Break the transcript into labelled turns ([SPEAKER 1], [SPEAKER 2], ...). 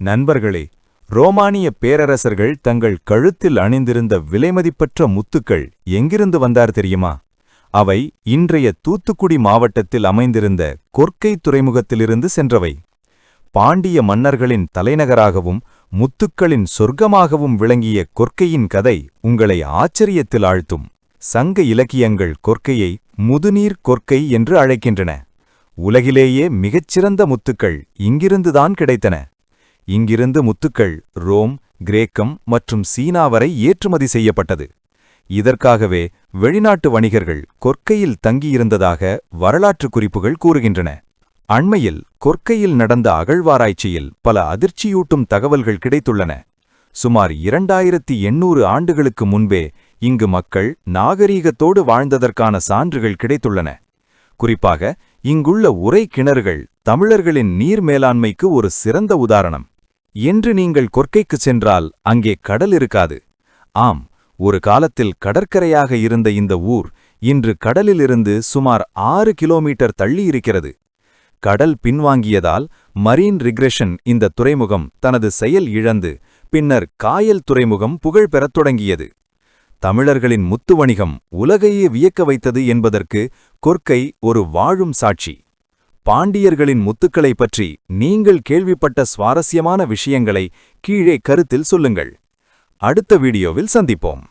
[SPEAKER 1] நண்பர்களே ரோமானிய பேரரசர்கள் தங்கள் கழுத்தில் அணிந்திருந்த விலைமதிப்பற்ற முத்துக்கள் எங்கிருந்து வந்தார் தெரியுமா? அவை இன்றைய தூத்துக்குடி மாவட்டத்தில் அமைந்திருந்த கொர்க்கை துறைமுகத்திலிருந்து சென்றவை. பாண்டிய மன்னர்களின் தலைநகராகவும் முத்துக்களின் சொர்க்கமாகவும் விளங்கிய கொர்க்கையின் கதை உங்களை ஆச்சரியத்தில் ஆழ்த்தும். சங்க இலக்கியங்கள் கொர்க்கையை முதுநீர் கொர்க்கை என்று அழைக்கின்றன. உலகிலேயே மிகச்சிறந்த முத்துக்கள் இங்கிருந்துதான் கிடைத்தன. இங்கிருந்து முத்துக்கள் ரோம் கிரேக்கம் மற்றும் சீனா வரை ஏற்றுமதி செய்யப்பட்டது. இதற்காகவே வெளிநாட்டு வணிகர்கள் கொற்கையில் தங்கியிருந்ததாக வரலாற்று குறிப்புகள் கூறுகின்றன. அண்மையில் கொற்கையில் நடந்த அகழ்வாராய்ச்சியில் பல அதிர்ச்சியூட்டும் தகவல்கள் கிடைத்துள்ளன. சுமார் இரண்டாயிரத்தி எண்ணூறு ஆண்டுகளுக்கு முன்பே இங்கு மக்கள் நாகரீகத்தோடு வாழ்ந்ததற்கான சான்றுகள் கிடைத்துள்ளன. குறிப்பாக இங்குள்ள உரை கிணறுகள் தமிழர்களின் நீர் மேலாண்மைக்கு ஒரு சிறந்த உதாரணம். என்று நீங்கள் கொற்கைக்கு சென்றால் அங்கே கடல் இருக்காது. ஆம் ஒரு காலத்தில் கடற்கரையாக இருந்த இந்த ஊர் இன்று கடலிலிருந்து சுமார் ஆறு கிலோமீட்டர் தள்ளியிருக்கிறது கடல் பின்வாங்கியதால் மரீன் ரிக்ரெஷன் இந்த துறைமுகம் தனது செயல் இழந்து பின்னர் காயல் துறைமுகம் புகழ் பெறத் தொடங்கியது. தமிழர்களின் முத்து வணிகம் உலகையே வியக்க வைத்தது என்பதற்கு கொர்க்கை ஒரு வாழும் சாட்சி. பாண்டியர்களின் முத்துக்களைப் பற்றி நீங்கள் கேள்விப்பட்ட சுவாரஸ்யமான விஷயங்களை கீழே கருத்தில் சொல்லுங்கள். அடுத்த வீடியோவில் சந்திப்போம்.